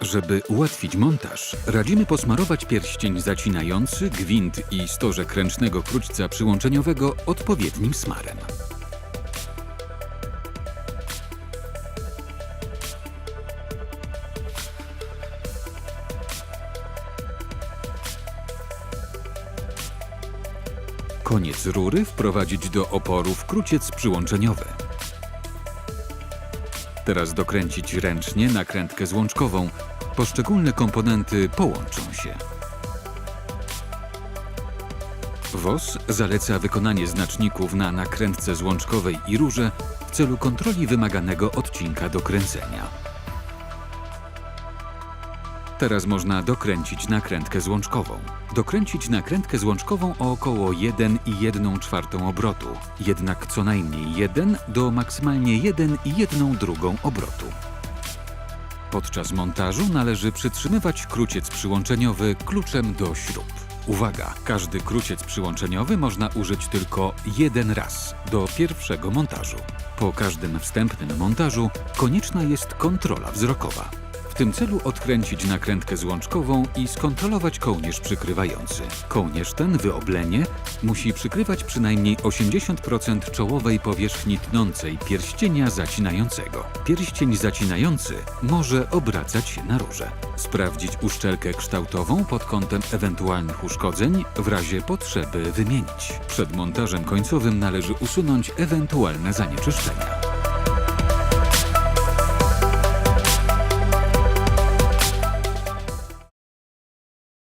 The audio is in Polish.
Żeby ułatwić montaż, radzimy posmarować pierścień zacinający, gwint i stożek ręcznego krućca przyłączeniowego odpowiednim smarem. Koniec rury wprowadzić do oporu w kruciec przyłączeniowy. Teraz dokręcić ręcznie nakrętkę złączkową. Poszczególne komponenty połączą się. WOS zaleca wykonanie znaczników na nakrętce złączkowej i rurze w celu kontroli wymaganego odcinka do kręcenia. Teraz można dokręcić nakrętkę złączkową. Dokręcić nakrętkę złączkową o około 1,1 czwartą obrotu, jednak co najmniej 1 do maksymalnie 1,1 drugą obrotu. Podczas montażu należy przytrzymywać kruciec przyłączeniowy kluczem do śrub. Uwaga! Każdy kruciec przyłączeniowy można użyć tylko jeden raz do pierwszego montażu. Po każdym wstępnym montażu konieczna jest kontrola wzrokowa. Tym celu odkręcić nakrętkę złączkową i skontrolować kołnierz przykrywający. Kołnierz ten, wyoblenie, musi przykrywać przynajmniej 80% czołowej powierzchni tnącej pierścienia zacinającego. Pierścień zacinający może obracać się na rurze. Sprawdzić uszczelkę kształtową pod kątem ewentualnych uszkodzeń, w razie potrzeby wymienić. Przed montażem końcowym należy usunąć ewentualne zanieczyszczenia.